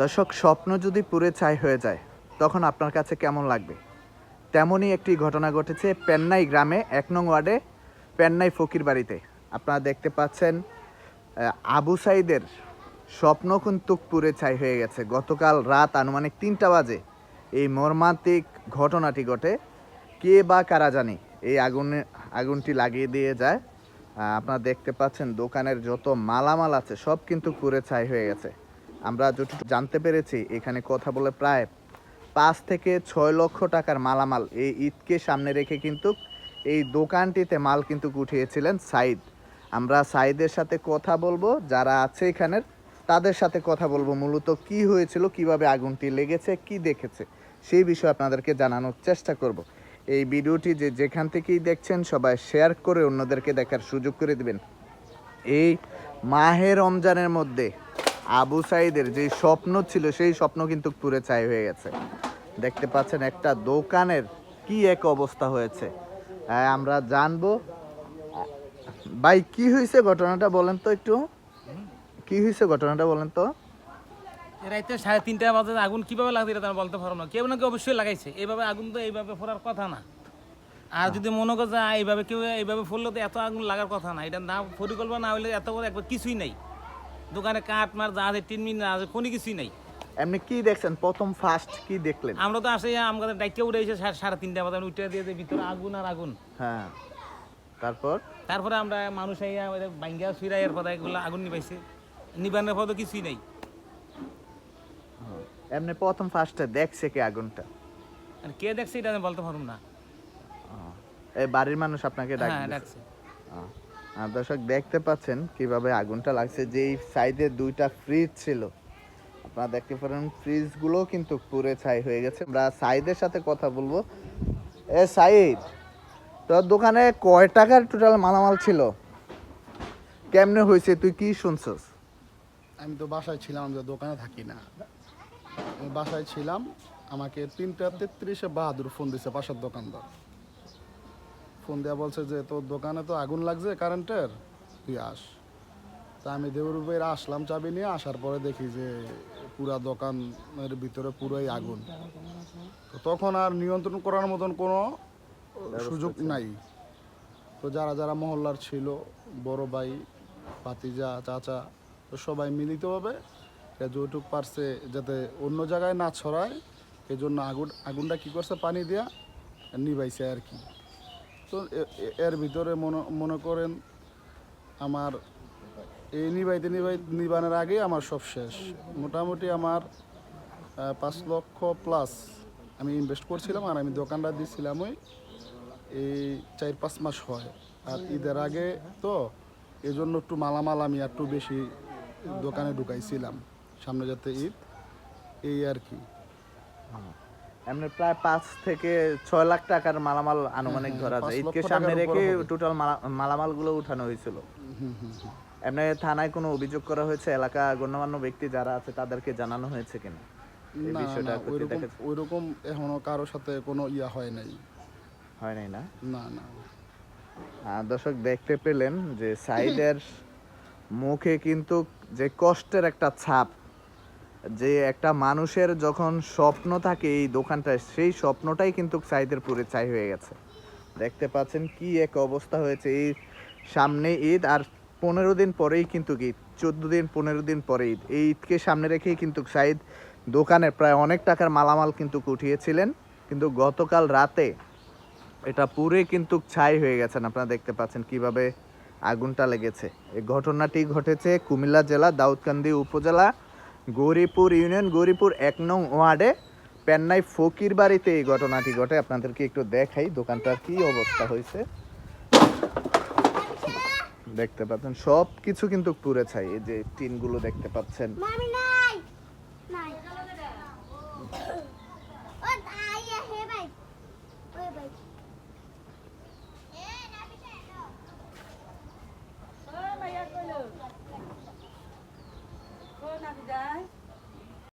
দর্শক, স্বপ্ন যদি পুরে ছাই হয়ে যায়, তখন আপনার কাছে কেমন লাগবে? তেমনই একটি ঘটনা ঘটেছে পেন্নাই গ্রামে, এক নং ওয়ার্ডে, পেন্নাই ফকির বাড়িতে। আপনারা দেখতে পাচ্ছেন আবু সাইদের স্বপ্ন কিন্তু পুরে ছাই হয়ে গেছে। গতকাল রাত আনুমানিক তিনটা বাজে এই মর্মান্তিক ঘটনাটি ঘটে। কে বা কারা জানি এই আগুনে, আগুনটি লাগিয়ে দিয়ে যায়। আপনারা দেখতে পাচ্ছেন, দোকানের যত মালামাল আছে, সব কিন্তু পুরে ছাই হয়ে গেছে। আমরা যতটুকু জানতে পেরেছি, এখানে কথা বলে প্রায় পাঁচ থেকে ছয় লক্ষ টাকার মালামাল এই ঈদকে সামনে রেখে কিন্তু এই দোকানটিতে মাল কিন্তু উঠিয়েছিলেন সাইদ। আমরা সাইদের সাথে কথা বলব, যারা আছে এখানের তাদের সাথে কথা বলব মূলত কি হয়েছিল, কীভাবে আগুনটি লেগেছে, কি দেখেছে, সেই বিষয়ে আপনাদেরকে জানানোর চেষ্টা করব। এই ভিডিওটি যে যেখান থেকেই দেখছেন, সবাই শেয়ার করে অন্যদেরকে দেখার সুযোগ করে দিবেন। এই মাহে রমজানের মধ্যে আবু সাইদের যে স্বপ্ন ছিল সেই স্বপ্ন কিন্তু পুরে ছাই হয়ে গেছে। দেখতে পাচ্ছেন একটা দোকানের কি এক অবস্থা হয়েছে। হ্যাঁ, আমরা জানব ভাই কি হয়েছে ঘটনাটা বলেন তো একটু? কি হয়েছে ঘটনাটা বলেন তো? রাইতে সাড়ে তিনটা বাজে আগুন কীভাবে লাগছে এটা বলতে পারব না। কেউ না কেউ অবশ্যই লাগাইছে। এইভাবে আগুন তো এইভাবে ফোড়ার কথা না। আর যদি মনে করে যে এইভাবে কেউ এইভাবে ফুললে তো এত আগুন লাগার কথা না। এটা না পরিকল্পনা না হলে এত একবার কিছুই নাই। দোকানে কাঠ মার যা আছে টিন মিন আছে কোনো কিছুই নাই। এমনি কি দেখছেন? প্রথম ফার্স্ট কি দেখলেন? আমরা তো আসে আমাদের ডাইকে উঠে এসে সাড়ে- তিনটা বাজে উঠে দিয়ে দিয়ে ভিতরে আগুন আর আগুন। হ্যাঁ। তারপর? তারপরে আমরা মানুষ আইয়া বাঙ্গিয়া সুইরা এর পরে এগুলো আগুন নিবাইছে নিবানের পর তো কিছুই নাই। এমনি প্রথম ফার্স্টে দেখছে কি আগুনটা? আর কে দেখছে এটা আমি বলতে পারব না। এই বাড়ির মানুষ আপনাকে হ্যাঁ ডাকছে। আহ, আর দর্শক, দেখতে পাচ্ছেন কীভাবে আগুনটা লাগছে। যে এই সাইডে দুইটা ফ্রিজ ছিল, আপনারা দেখতে পারেন ফ্রিজগুলো কিন্তু পুরে ছাই হয়ে গেছে। আমরা সাইদের সাথে কথা বলব। এ সাইদ, তোর দোকানে কয় টাকার টোটাল মালামাল ছিল? কেমনে হয়েছে? তুই কি শুনছস? আমি তো বাসায় ছিলাম আমি দোকানে থাকি না। আমি বাসায় ছিলাম, আমাকে তিনটা তেত্রিশে বাহাদুর ফোন দিছে পাশের দোকানদার। ফোন দেওয়া বলছে যে তোর দোকানে তো আগুন লাগছে কারেন্টের? তুই আস। তা আমি দেউরুপের আসলাম চাবি নিয়ে আসার পরে দেখি যে পুরা দোকানের ভিতরে পুরোই আগুন। তো তখন আর নিয়ন্ত্রণ করার মতন কোনো সুযোগ নাই। তো যারা যারা মহল্লার ছিল বড় ভাই ভাতিজা চাচা তো সবাই মিলিতভাবে যৌতুক পারছে যাতে অন্য জায়গায় না ছড়ায়। এই জন্য আগুন আগুনটা কী করছে পানি দিয়া নিবাইছে আর কি। তো এর ভিতরে মনে মনে করেন আমার এই নিবাইতে নিবাই, নিবানের আগেই আমার সব শেষ। মোটামুটি আমার পাঁচ লক্ষ প্লাস আমি ইনভেস্ট করছিলাম আর আমি দোকানটা দিয়েছিলাম ওই এই চার পাঁচ মাস হয়। আর ঈদের আগে তো এই জন্য একটু মালামাল আমি একটু বেশি দোকানে ঢুকাইছিলাম, সামনে যাতে ঈদ, এই আর কি। এমনি প্রায় পাঁচ থেকে ছয় লাখ টাকার মালামাল আনুমানিক ধরা যায়। ঈদকে সামনে রেখে টোটাল মালামালগুলো উঠানো হয়েছিল। এমনি থানায় কোনো অভিযোগ করা হয়েছে? এলাকা গণ্যমান্য ব্যক্তি যারা আছে তাদেরকে জানানো হয়েছে কিনা? ওইরকম এখনও কারোর সাথে কোনো ইয়া হয় নাই। হয় নাই না? না না। দর্শক দেখতে পেলেন যে সাইডের মুখে কিন্তু যে কষ্টের একটা ছাপ যে একটা মানুষের যখন স্বপ্ন থাকে এই দোকানটায়, সেই স্বপ্নটাই কিন্তু সাইদের পুরে ছাই হয়ে গেছে। দেখতে পাচ্ছেন কি এক অবস্থা হয়েছে। এই সামনে ঈদ আর পনেরো দিন পরেই কিন্তু ঈদ, চোদ্দ দিন, পনেরো দিন পরে ঈদ। এই ঈদকে সামনে রেখেই কিন্তু সাইদ দোকানে প্রায় অনেক টাকার মালামাল কিন্তু উঠিয়েছিলেন। কিন্তু গতকাল রাতে এটা পুরে কিন্তু ছাই হয়ে গেছেন। আপনারা দেখতে পাচ্ছেন কীভাবে আগুনটা লেগেছে। এই ঘটনাটি ঘটেছে কুমিল্লা জেলা দাউদকান্দি উপজেলা গৌরীপুর ইউনিয়ন, গৌরীপুর এক নং ওয়ার্ডে পেন্নাই ফকির বাড়িতে এই ঘটনাটি ঘটে। আপনাদেরকে একটু দেখাই দোকানটার কি অবস্থা হয়েছে। দেখতে পাচ্ছেন সব কিছু কিন্তু পুরে ছাই। এই যে টিনগুলো দেখতে পাচ্ছেন।